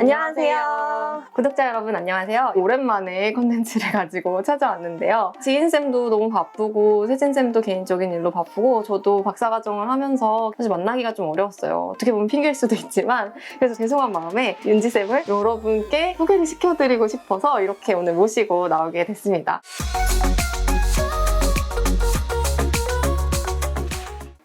안녕하세요. 구독자 여러분 안녕하세요. 오랜만에 컨텐츠를 가지고 찾아왔는데요. 지인쌤도 너무 바쁘고 세진쌤도 개인적인 일로 바쁘고 저도 박사과정을 하면서 사실 만나기가 좀 어려웠어요. 어떻게 보면 핑계일 수도 있지만 그래서 죄송한 마음에 윤지쌤을 여러분께 소개를 시켜드리고 싶어서 이렇게 오늘 모시고 나오게 됐습니다.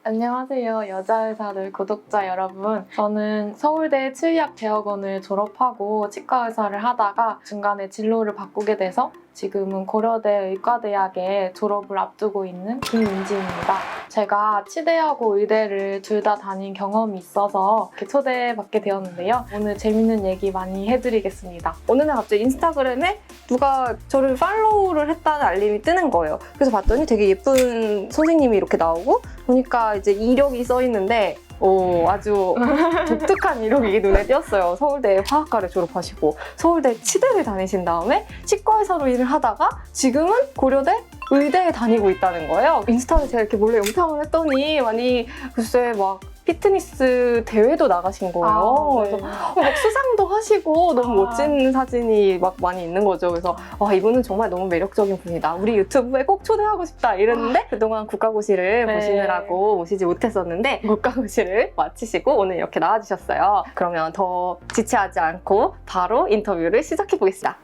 안녕하세요. 여자의사들 구독자 여러분. 저는 서울대 치의학 대학원을 졸업하고 치과 의사를 하다가 중간에 진로를 바꾸게 돼서 지금은 고려대 의과대학에 졸업을 앞두고 있는 김윤지입니다. 제가 치대하고 의대를 둘 다 다닌 경험이 있어서 이렇게 초대받게 되었는데요. 오늘 재밌는 얘기 많이 해드리겠습니다. 어느 날 갑자기 인스타그램에 누가 저를 팔로우를 했다는 알림이 뜨는 거예요. 그래서 봤더니 되게 예쁜 선생님이 이렇게 나오고 보니까 이제 이력이 써 있는데 오, 아주 독특한 이력이 눈에 띄었어요. 서울대 화학과를 졸업하시고 서울대 치대를 다니신 다음에 치과의사로 일을 하다가 지금은 고려대 의대에 다니고 있다는 거예요. 인스타에 제가 이렇게 몰래 영상을 했더니 많이 글쎄 막 피트니스 대회도 나가신 거예요. 아, 네. 그래서 막 수상도 하시고 너무 아. 멋진 사진이 막 많이 있는 거죠. 그래서 와 이분은 정말 너무 매력적인 분이다. 우리 유튜브에 꼭 초대하고 싶다 이랬는데 그동안 국가고시를 네. 보시느라고 모시지 못했었는데 국가고시를 마치시고 오늘 이렇게 나와주셨어요. 그러면 더 지체하지 않고 바로 인터뷰를 시작해 보겠습니다.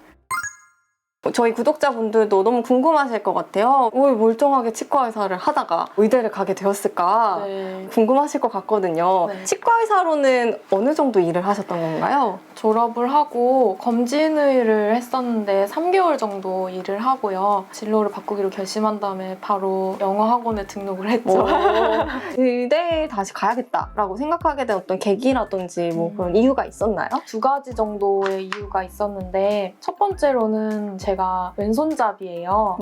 저희 구독자분들도 너무 궁금하실 것 같아요. 왜 멀쩡하게 치과의사를 하다가 의대를 가게 되었을까? 네. 궁금하실 것 같거든요. 네. 치과의사로는 어느 정도 일을 하셨던 건가요? 졸업을 하고 검진의를 했었는데 3개월 정도 일을 하고요. 진로를 바꾸기로 결심한 다음에 바로 영어 학원에 등록을 했죠. 의대에 다시 가야겠다라고 생각하게 된 어떤 계기라든지 뭐 음. 그런 이유가 있었나요? 두 가지 정도의 이유가 있었는데 첫 번째로는 제가 왼손잡이에요.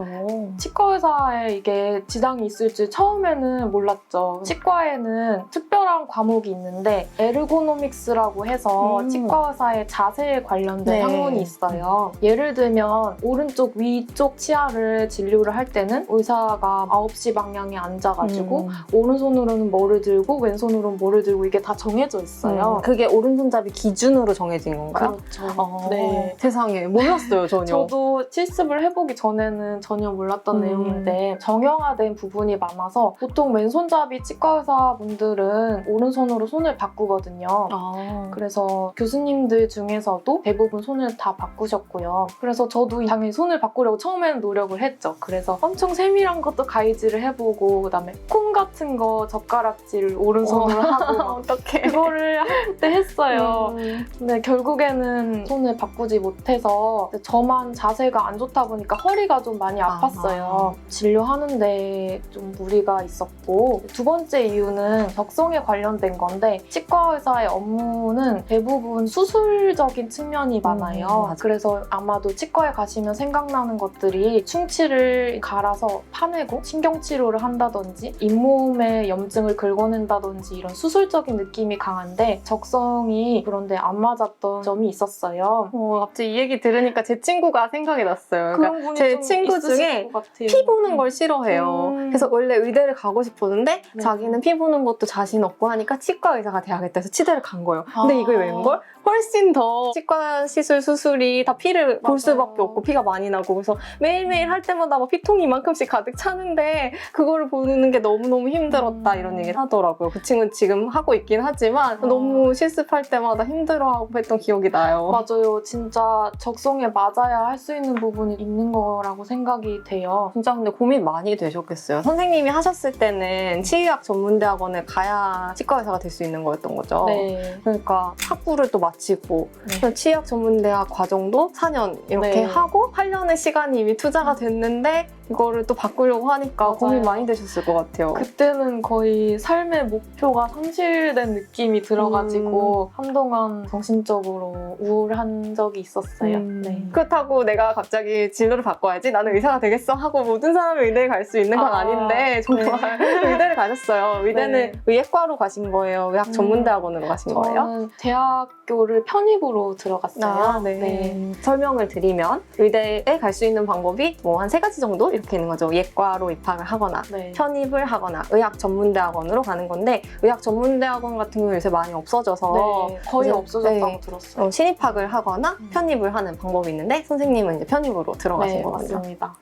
치과 의사에 이게 지장이 있을 줄 처음에는 몰랐죠. 치과에는 특별한 과목이 있는데 에르고노믹스라고 해서 음. 치과 의사의 자세에 관련된 네. 학문이 있어요. 예를 들면 오른쪽 위쪽 치아를 진료를 할 때는 의사가 9시 방향에 앉아가지고 음. 오른손으로는 뭐를 들고 왼손으로는 뭐를 들고 이게 다 정해져 있어요. 음, 그게 오른손잡이 기준으로 정해진 건가요? 그렇죠. 어, 네. 세상에 몰랐어요 전혀. 저도 실습을 해보기 전에는 전혀 몰랐던 음. 내용인데 정형화된 부분이 많아서 보통 왼손잡이 치과 의사분들은 오른손으로 손을 바꾸거든요. 아. 그래서 교수님들 중에서도 대부분 손을 다 바꾸셨고요. 그래서 저도 당연히 손을 바꾸려고 처음에는 노력을 했죠. 그래서 엄청 세밀한 것도 가위질을 해보고 그다음에 콩 같은 거 젓가락질을 오른손으로 하고 막 어떡해. 그거를 학부 때 했어요. 음. 근데 결국에는 손을 바꾸지 못해서 저만 자세 가 안 좋다 보니까 허리가 좀 많이 아. 아팠어요. 진료하는데 좀 무리가 있었고 두 번째 이유는 적성에 관련된 건데 치과 의사의 업무는 대부분 수술적인 측면이 많아요. 음. 그래서 아마도 치과에 가시면 생각나는 것들이 충치를 갈아서 파내고 신경 치료를 한다든지 잇몸에 염증을 긁어낸다든지 이런 수술적인 느낌이 강한데 적성이 그런데 안 맞았던 점이 있었어요. 어, 갑자기 이 얘기 들으니까 제 친구가 생각 이 났어요. 그러니까 제좀 친구 중에. 피 보는 걸 싫어해요. 음. 그래서 원래 의대를 가고 싶었는데 네. 자기는 피 보는 것도 자신 없고 하니까 치과 의사가 돼야겠다 해서 치대를 간 거예요. 근데 아. 이게 웬걸? 훨씬 더 치과 시술 수술이 다 피를 볼 맞아요. 수밖에 없고 피가 많이 나고 그래서 매일매일 할 때마다 막 피통이 이만큼씩 가득 차는데 그거를 보는 게 너무너무 힘들었다 음. 이런 얘기를 하더라고요. 그 친구는 지금 하고 있긴 하지만 아. 너무 실습할 때마다 힘들어하고 했던 기억이 나요. 맞아요. 진짜 적성에 맞아야 할 수 있는 부분이 있는 거라고 생각이 돼요. 진짜 근데 고민 많이 되셨겠어요. 선생님이 하셨을 때는 치의학 전문대학원에 가야 치과 의사가 될 수 있는 거였던 거죠. 네. 그러니까 학부를 또 마치고 네. 치의학 전문대학 과정도 4년 이렇게 네. 하고 8년의 시간이 이미 투자가 됐는데 이거를 또 바꾸려고 하니까 맞아요. 고민 많이 되셨을 것 같아요. 그때는 거의 삶의 목표가 상실된 느낌이 들어가지고 한동안 정신적으로 우울한 적이 있었어요. 음. 네. 그렇다고 내가 갑자기 진로를 바꿔야지 나는 의사가 되겠어 하고 모든 사람이 의대에 갈 수 있는 건 아, 아, 닌데 정말 의대를 가셨어요. 의대는 네. 의예과로 가신 거예요. 의학 음. 전문대학원으로 가신 거예요? 저는 대학교를 편입으로 들어갔어요. 아, 네. 설명을 드리면 의대에 갈 수 있는 방법이 뭐 한 세 가지 정도 이렇게 있는 거죠. 예과로 입학을 하거나 네. 편입을 하거나 의학 전문대학원으로 가는 건데 의학 전문대학원 같은 경우는 요새 많이 없어져서 네, 거의 이제- 없어졌다고 네. 들었어요. 어, 신입학을 하거나 음. 편입을 하는 방법이 있는데 선생님은 이제 편입으로 들어가신 네, 거거든요. 맞습니다.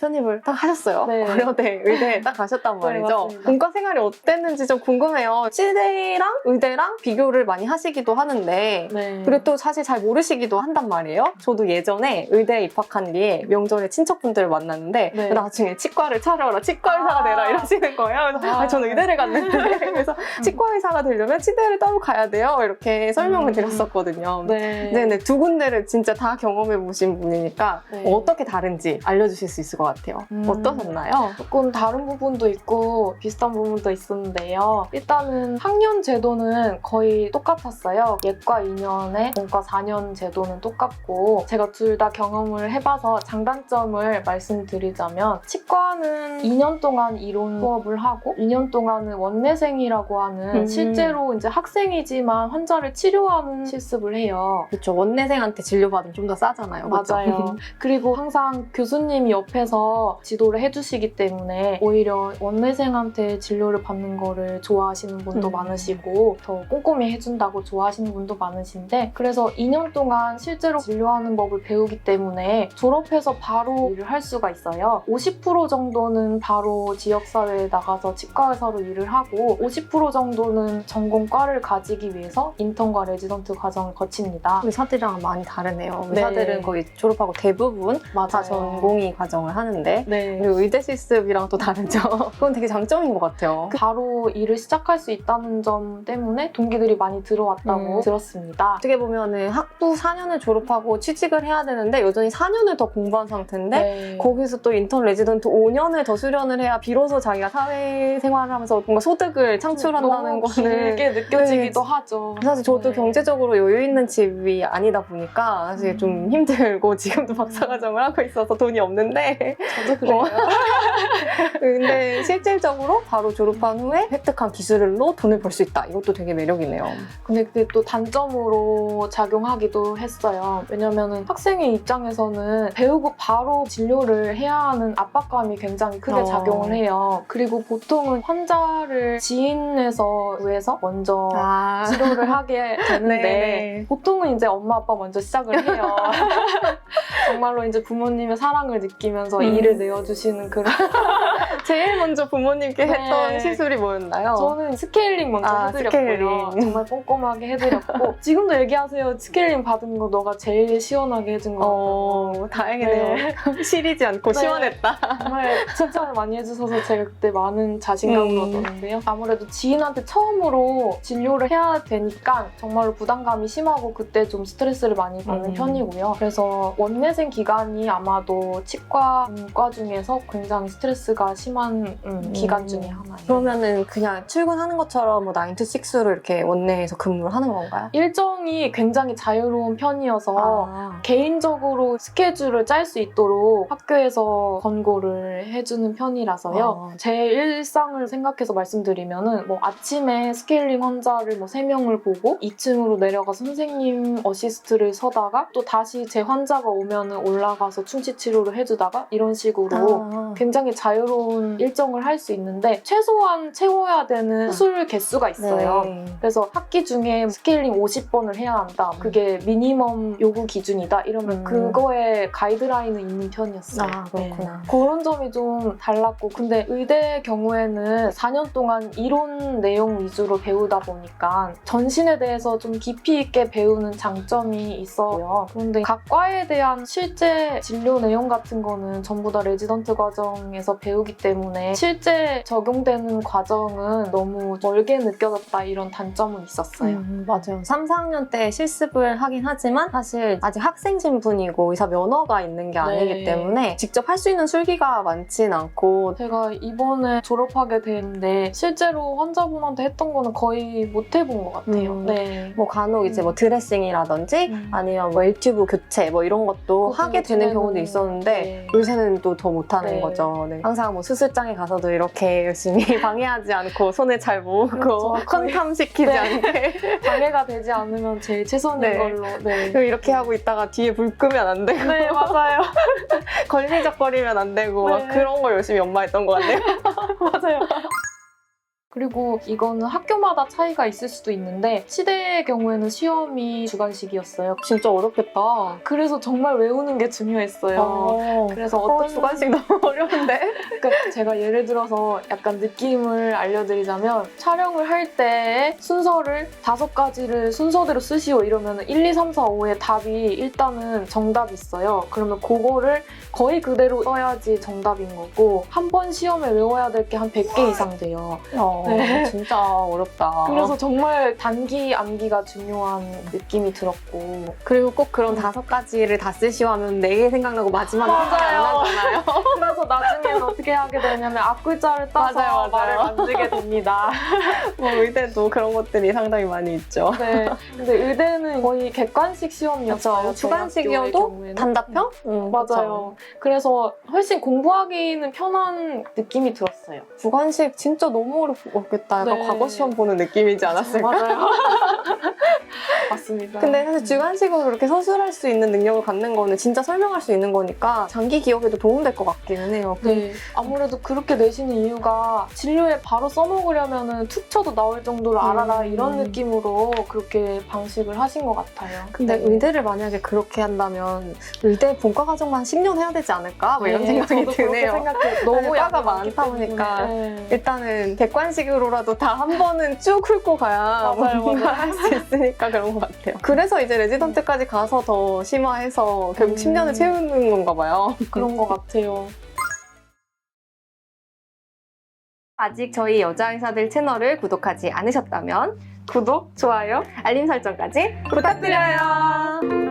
편입을 딱 하셨어요. 네. 고려대 의대에 딱 가셨단 네, 말이죠. 맞습니다. 본과 생활이 어땠는지 좀 궁금해요. 치대랑 의대랑 비교를 많이 하시기도 하는데 네. 그리고 또 사실 잘 모르시기도 한단 말이에요. 저도 예전에 의대에 입학한 뒤에 명절에 친척분들을 만났는데 네. 나중에 치과를 차려라, 치과 의사가 아. 되라 이러시는 거예요. 그래서 아. 아, 저는 의대를 갔는데 그래서 치과 의사가 되려면 치대를 따로 가야 돼요. 이렇게 설명을 음. 드렸었거든요. 네. 네 네 두 군데를 진짜 다 경험해 보신 분이니까 네. 어떻게 다른지 알려주실 수 있을 것 같아요. 음. 어떠셨나요? 조금 다른 부분도 있고 비슷한 부분도 있었는데요. 일단은 학년 제도는 거의 똑같았어요. 예과 2년에 본과 4년 제도는 똑같고 제가 둘 다 경험을 해봐서 장단점을 말씀드리자면 치과는 2년 동안 이론 수업을 하고 2년 동안은 원내생이라고 하는 음. 실제로 이제 학생이지만 환자를 치료하는 실습을 해요. 그렇죠. 원내생한테 진료받으면 좀 더 싸잖아요. 맞아요. 그리고 항상 교수님이 옆에서 지도를 해주시기 때문에 오히려 원내생한테 진료를 받는 거를 좋아하시는 분도 음. 많으시고 더 꼼꼼히 해준다고 좋아하시는 분도 많으신데 그래서 2년 동안 실제로 진료하는 법을 배우기 때문에 졸업해서 바로 일을 할 수가 있어요. 50% 정도는 바로 지역사회에 나가서 치과의사로 일을 하고 50% 정도는 전공과를 가지기 위해서 인턴과 레지던트 과정을 거칩니다. 의사들이랑 많이 다르네요. 네. 의사들은 거의 졸업하고 대부분 맞아요. 다 전공의 과정을 하는 데 네. 그리고 의대 실습이랑 또 다르죠. 그건 되게 장점인 것 같아요. 바로 일을 시작할 수 있다는 점 때문에 동기들이 많이 들어왔다고 음. 들었습니다. 어떻게 보면은 학부 4년을 졸업하고 취직을 해야 되는데 여전히 4년을 더 공부한 상태인데 네. 거기서 또 인턴 레지던트 5년을 더 수련을 해야 비로소 자기가 사회생활을 하면서 뭔가 소득을 창출한다는 거는 길게 느껴지기도 하죠. 사실 저도 네. 경제적으로 여유 있는 집이 아니다 보니까 사실 음. 좀 힘들고 지금도 박사과정을 하고 있어서 돈이 없는데 저도 그래요. 근데 실질적으로 바로 졸업한 후에 획득한 기술로 돈을 벌 수 있다. 이것도 되게 매력이네요. 근데 그게 또 단점으로 작용하기도 했어요. 왜냐면은 학생의 입장에서는 배우고 바로 진료를 해야 하는 압박감이 굉장히 크게 어. 작용을 해요. 그리고 보통은 환자를 지인에서 구해서 먼저 아, 치료를 하게 되는데 네네. 보통은 이제 엄마 아빠 먼저 시작을 해요. 정말로 이제 부모님의 사랑을 느끼면서 음. 일을 내어주시는 그런. 제일 먼저 부모님께 네. 했던 시술이 뭐였나요? 저는 스케일링 먼저 아, 해드렸고요. 스케일링. 정말 꼼꼼하게 해드렸고 지금도 얘기하세요. 스케일링 받은 거 너가 제일 시원하게 해준 거. 어, 다행이네요. 시리지 않고 네. 시원했다. 정말 칭찬을 많이 해주셔서 제가 그때 많은 자신감을 음. 얻었는데요. 아무래도 지인한테 처음으로 진료를 해야 되니까 정말로 부담감이 심하고 그때 좀 스트레스를 많이 받는 음. 편이고요. 그래서 원내생 기간이 아마도 치과 과 중에서 굉장히 스트레스가 심한 음, 음. 기간 중에 하나예요. 그러면은 그냥 출근하는 것처럼 뭐 9to6로 이렇게 원내에서 근무를 하는 건가요? 일정이 굉장히 자유로운 편이어서 아. 개인적으로 스케줄을 짤 수 있도록 학교에서 권고를 해주는 편이라서요. 아. 제 일상을 생각해서 말씀드리면은 뭐 아침에 스케일링 환자를 뭐 3명을 보고 2층으로 내려가 선생님 어시스트를 서다가 또 다시 제 환자가 오면은 올라가서 충치 치료를 해주다가 이런 식으로 아. 굉장히 자유로운 일정을 할 수 있는데 최소한 채워야 되는 수술 개수가 있어요. 네. 그래서 학기 중에 스케일링 50번을 해야 한다. 그게 미니멈 요구 기준이다. 이러면 음. 그거에 가이드라인은 있는 편이었어요. 아, 그렇구나. 네. 그런 점이 좀 달랐고 근데 의대 경우에는 4년 동안 이론 내용 위주로 배우다 보니까 전신에 대해서 좀 깊이 있게 배우는 장점이 있어요. 그런데 각 과에 대한 실제 진료 내용 같은 거는 전부 다 레지던트 과정에서 배우기 때문에 실제 적용되는 과정은 너무 멀게 느껴졌다 이런 단점은 있었어요. 음, 맞아요. 3, 4학년 때 실습을 하긴 하지만 사실 아직 학생 신분이고 의사 면허가 있는 게 아니기 네. 때문에 직접 할 수 있는 술기가 많진 않고 제가 이번에 졸업하게 되는데 실제로 환자분한테 했던 거는 거의 못 해본 것 같아요. 음. 네. 뭐 간혹 이제 음. 뭐 드레싱이라든지 음. 아니면 뭐 엘튜브 교체 뭐 이런 것도 하게 되는 경우도 있었는데 네. 요새는 또 더 못하는 네. 거죠. 네. 항상 뭐 수술 출장에 가서도 이렇게 열심히 방해하지 않고 손에 잘 모으고 그렇죠. 컨탐시키지 네. 않게 방해가 되지 않으면 제일 최선인 네. 걸로. 네. 그리고 이렇게 하고 있다가 뒤에 불 끄면 안 되고 네, 맞아요. 걸리적거리면 안 되고 막 네. 그런 걸 열심히 연마했던 것 같네요. 맞아요. 그리고 이거는 학교마다 차이가 있을 수도 있는데 치대의 경우에는 시험이 주관식이었어요. 진짜 어렵겠다. 그래서 정말 외우는 게 중요했어요. 어, 그래서 어, 어떤 주관식 너무 어려운데? 그러니까 제가 예를 들어서 약간 느낌을 알려드리자면 촬영을 할 때 순서를 다섯 가지를 순서대로 쓰시오 이러면 1, 2, 3, 4, 5의 답이 일단은 정답이 있어요. 그러면 그거를 거의 그대로 써야지 정답인 거고 한 번 시험에 외워야 될 게 한 100개 이상 돼요. 어, 네. 진짜 어렵다. 그래서 정말 단기 암기가 중요한 느낌이 들었고 그리고 꼭 그런 음. 다섯 가지를 다 쓰시오 하면 네 개 생각나고 마지막에 생각이 안 맞아요. 나잖아요. 그래서 나중에는 어떻게 하게 되냐면 앞글자를 따서 맞아요, 맞아요. 말을 만들게 됩니다. 뭐 의대도 그런 것들이 상당히 많이 있죠. 네. 근데 의대는 거의 객관식 시험이었어요. 저희 주관식이어도 경우에는. 단답형? 응, 맞아요. 그래서 훨씬 공부하기는 편한 느낌이 들었어요. 그쵸. 주관식 진짜 너무 어렵 겠다. 약간 네. 과거 시험 보는 느낌이지 않았을까? 맞아요. 맞습니다. 근데 사실 주관식으로 그렇게 서술할 수 있는 능력을 갖는 거는 진짜 설명할 수 있는 거니까 장기 기억에도 도움될 것 같기는 해요. 네, 아무래도 그렇게 내시는 이유가 진료에 바로 써먹으려면 툭 쳐도 나올 정도로 알아라 음. 이런 느낌으로 그렇게 방식을 하신 것 같아요. 근데 네. 의대를 만약에 그렇게 한다면 의대 본과 과정만 10년 해야 되지 않을까? 뭐 이런 네, 생각이 드네요. 생각해요. 너무 많기 많다. 보니까 네. 일단은 객관식 으로라도 다 한 번은 쭉 훑고 가야 맞아요, 뭔가. 할 수 있으니까 그런 것 같아요. 그래서 이제 레지던트까지 가서 더 심화해서 결국 음. 10년을 채우는 건가 봐요. 그런 것 같아요. 아직 저희 여자 의사들 채널을 구독하지 않으셨다면 구독, 좋아요, 알림 설정까지 부탁드려요.